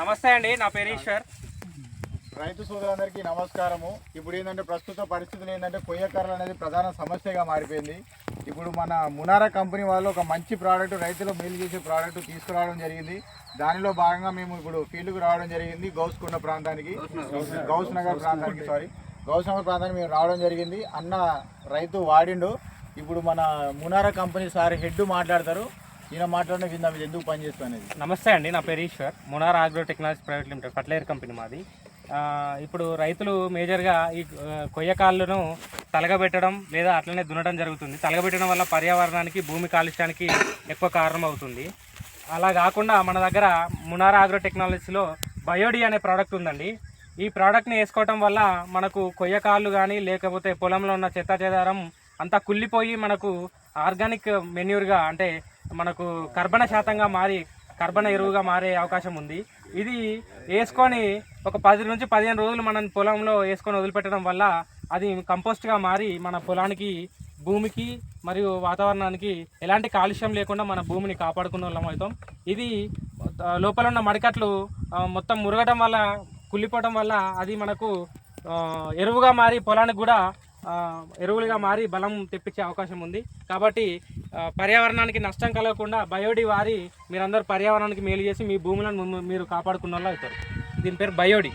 నమస్తే అండి నా పేరు ఈశ్వర్. రైతు సోదరులందరికీ నమస్కారము. ఇప్పుడు ఏంటంటే ప్రస్తుత పరిస్థితులు ఏంటంటే కొయ్యకర్రలు అనేది ప్రధాన సమస్యగా మారిపోయింది. ఇప్పుడు మన మునారా కంపెనీ వాళ్ళు ఒక మంచి ప్రోడక్ట్ రైతులు మేలు చేసే ప్రోడక్ట్ తీసుకురావడం జరిగింది. దానిలో భాగంగా మేము ఇప్పుడు ఫీల్డ్కు రావడం జరిగింది గౌస్కొండ ప్రాంతానికి. గౌస్ నగర్ ప్రాంతానికి సారీ గౌస్ నగర్ ప్రాంతానికి మేము రావడం జరిగింది. అన్న రైతు వాడిండు. ఇప్పుడు మన మునారా కంపెనీ సార్ హెడ్ మాట్లాడతారు. ఈయన మాట్లాడిన విందాం ఇది ఎందుకు పనిచేస్తుంది అనేది? నమస్తే అండి నా పేరు Eshwar. Munar agro technology private limited fertiliser company మాది. ఇప్పుడు రైతులు మేజర్గా ఈ కొయ్య కొయ్యకాళ్ళను తలగబెట్టడం లేదా అట్లనే దున్నడం జరుగుతుంది. తలగబెట్టడం వల్ల పర్యావరణానికి భూమి కాలుష్యానికి ఎక్కువ కారణం అవుతుంది అలా కాకుండా మన దగ్గర మునార్ ఆగ్రో టెక్నాలజీలో బయోడి అనే ప్రోడక్ట్ ఉందండి. ఈ ప్రోడక్ట్ని వేసుకోవటం వల్ల మనకు కొయ్యకాళ్ళు కానీ లేకపోతే పొలంలో ఉన్న చెత్త చెదారం అంతా కుళ్ళిపోయి మనకు ఆర్గానిక్ మెన్యూర్గా అంటే మనకు కర్బన శాతంగా మారి కర్బన ఎరువుగా మారే అవకాశం ఉంది. ఇది వేసుకొని ఒక పది నుంచి పదిహేను రోజులు మనం పొలంలో వేసుకొని వదిలిపెట్టడం వల్ల అది కంపోస్ట్గా మారి మన పొలానికి భూమికి మరియు వాతావరణానికి ఎలాంటి కాలుష్యం లేకుండా మన భూమిని కాపాడుకున్న వాళ్ళం అవుతాం. ఇది లోపల ఉన్న మడికట్లు మొత్తం మురగడం వల్ల కుళ్ళిపోవడం వల్ల అది మనకు ఎరువుగా మారి పొలానికి కూడా ఎరువులుగా మారి బలం తెప్పించే అవకాశం ఉంది. కాబట్టి పర్యావరణానికి నష్టం కలగకుండా బయోడి వారి మీరందరూ పర్యావరణానికి మేలు చేసి మీ భూములను ముందు మీరు కాపాడుకున్న వాళ్ళు అవుతారు. దీని పేరు బయోడి.